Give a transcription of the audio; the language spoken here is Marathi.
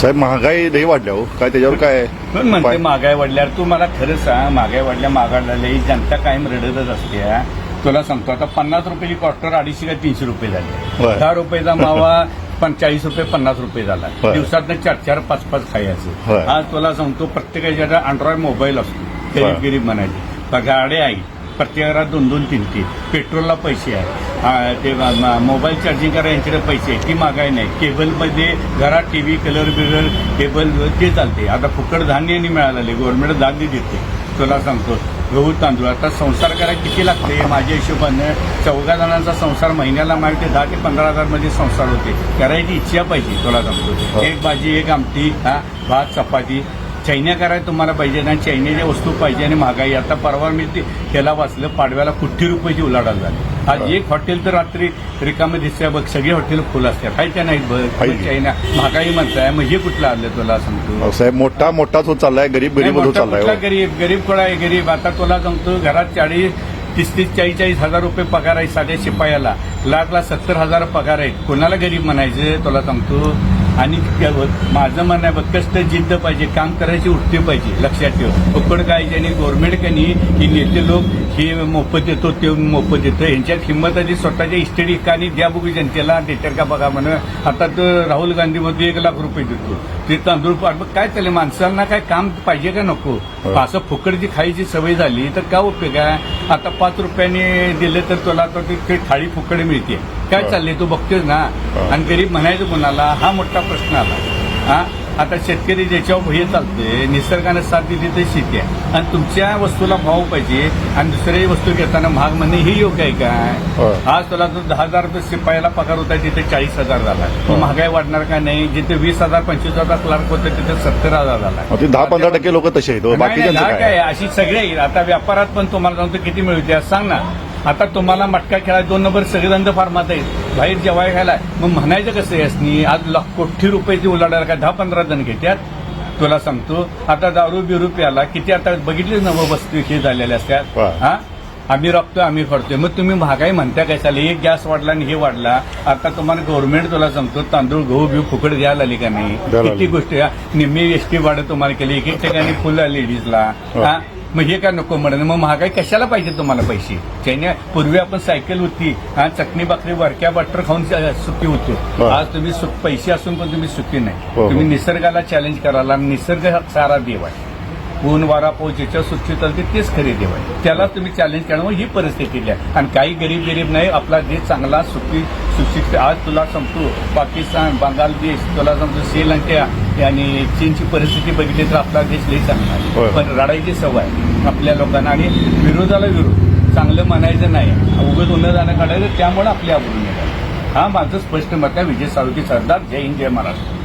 साहेब महागाई लई वाढल्या हो काय त्याच्यावर काय पण म्हणते? महागाई वाढल्यावर तू मला खरं सांग महागाई वाढल्या महागाई ही जनता कायम रडतच असते हा. तुला सांगतो आता पन्नास रुपयाची कॉस्टर अडीचशे का तीनशे रुपये झाले. दहा रुपयाचा मावा पण चाळीस रुपये पन्नास रुपये झाला बरं. दिवसातनं चार चार पाच पाच खायचं बरं. आज तुला सांगतो प्रत्येकाच्या अँड्रॉइड मोबाईल असतो. गरीब गरीब म्हणायचे गाड्या आहे प्रत्येक घरात दोन दोन तीन तीन. पेट्रोलला पैसे आहे. ते मोबाईल चार्जिंग करा यांच्याकडे पैसे आहे ती महागाई नाही. केबलमध्ये घरात टीव्ही कलर बिलर केबल ते चालते. आता फुकट धान्य नाही मिळालेले गव्हर्नमेंट धान्य देते. तुला सांगतो गहू तांदूळ. आता संसार करायला किती लागते? माझ्या हिशोबानं चौघा जणांचा संसार महिन्याला माहिती दहा ते पंधरा हजारमध्ये संसार होते. करायची इच्छा पाहिजे तुला सांगतो. एक भाजी एक आमटी हा भात चपाती चैन्या करायला तुम्हाला पाहिजे आणि चैन्याच्या वस्तू पाहिजे आणि महागाई. आता परवा मी ते त्याला वाचलं पाडव्याला कुठ्ठी रुपयाची उलाढाल झाली. आज एक हॉटेल तर रात्री रिकामे दिसते बघ सगळी हॉटेल फुल असतात. हायच्या नाहीत बघ? पाहिजे. चैन्या. महागाई म्हणताय मग हे कुठलं आलं तुला सांगतो साहेब मोठा मोठाच होत चाललाय गरीब नाही, गरीब होत मोठा चाललाय. गरीब? गरीब कोणा आहे गरीब? आता तुला सांगतो घरात चाळीस तीस तीस चाळीस चाळीस हजार रुपये पगार आहे साध्या शिपायाला. लाख लाख सत्तर हजार पगार आहेत. कोणाला गरीब म्हणायचं? तुला सांगतो आणि माझं म्हणणं आहे बघ कष्ट जिद्द पाहिजे काम करायची उठते पाहिजे लक्षात ठेव. फुकट काय आणि गव्हर्नमेंट कनी ही नेते लोक हे मोफत देतो ते मोफत देतो यांच्यात हिंमत आधी स्वतःच्या इस्टेट इकानी द्या बघू जनतेला देतात का बघा म्हण आता तर राहुल गांधीमध्ये एक लाख रुपये देतो. ते तांदूळ पाड मग काय चालेल माणसांना काय काम पाहिजे का नको? असं फुकटची खायची सवय झाली तर काय उपयोग आहे? आता पाच रुपयाने दिले तर तुला तर ती- ती थाळी फुकट मिळते. काय हो. चाललंय तू बघतोस ना? हो. आणि गरीब म्हणायचं कोणाला? हा मोठा प्रश्न आला. हा? आता शेतकरी ज्याच्यावर हे चालते निसर्गाने साथ दिली तर शेती आहे. आणि तुमच्या वस्तूला भाव पाहिजे आणि दुसऱ्या वस्तू घेताना महाग म्हणणे हे योग्य आहे. काय आज तुला तो दहा हजार रुपये शिपायाला पगार होता तिथे चाळीस हजार झाला. महागाई वाढणार का नाही? जिथे वीस हजार पंचवीस हजार क्लार्क होते तिथे सत्तर हजार झाला. दहा पंधरा टक्के लोक तसे आहेत हो. काय? अशी सगळे. आता व्यापारात पण तुम्हाला सांगतो किती मिळते सांग ना. आता तुम्हाला मटका खेळायला दोन नंबर सगळे धंदे फार्मात आहेत बाहेर जेवाय खायला मग म्हणायचं कसं यासनी आज लाख कोटी रुपयाची उलाढाल काय? दहा पंधरा जण घेतात तुला सांगतो आता दारू बिरू प्याला किती आता बघितलीच ना मग वस्तू हे झालेल्या असतात. हा? आम्ही राबतोय आम्ही करतोय मग तुम्ही महागाई म्हणता काय चालेल एक गॅस वाढला आणि हे वाढला. आता तुम्हाला गव्हर्नमेंट तुला सांगतो तांदूळ गहू बिहू फुकट द्यायला आली का नाही? किती. गोष्टी. निम्मी एसटी भाडं तुम्हाला केली. एक एक ठिकाणी फुल लेडीजला हो. मग हे काय नको म्हणत मग महागाई कशाला पाहिजे तुम्हाला पैसे? चैन्या पूर्वी आपण सायकल होती हा चटणी भाकरी वरक्या बटर खाऊन सुखी होतो. आज तुम्ही पैसे असून पण तुम्ही सुखी नाही. हो, हो. तुम्ही निसर्गाला चॅलेंज करायला निसर्ग हा सारा देव आहे. ऊन वारा पाऊस ज्याच्या सुट्टी चालते तेच खरे देव आहे. त्याला तुम्ही चॅलेंज करणं ही परिस्थिती आहे आणि काही गरीब गरीब नाही आपला देश चांगला सुखी सुशिक्षित आज तुला सांगतो पाकिस्तान बांगलादेश तुला सांगतो श्रीलंका आणि चीनची परिस्थिती बघितली तर आपला देश लई चांगला पण रडायची सवय आपल्या लोकांना आणि विरोधाला विरोध. चांगलं म्हणायचं नाही. उगत उन्हा जाणं काढायचं त्यामुळे आपल्या आवडून येतात. हा माझं स्पष्ट मत आहे. विजय साळुंके सरदार. जय हिंद जय महाराष्ट्र.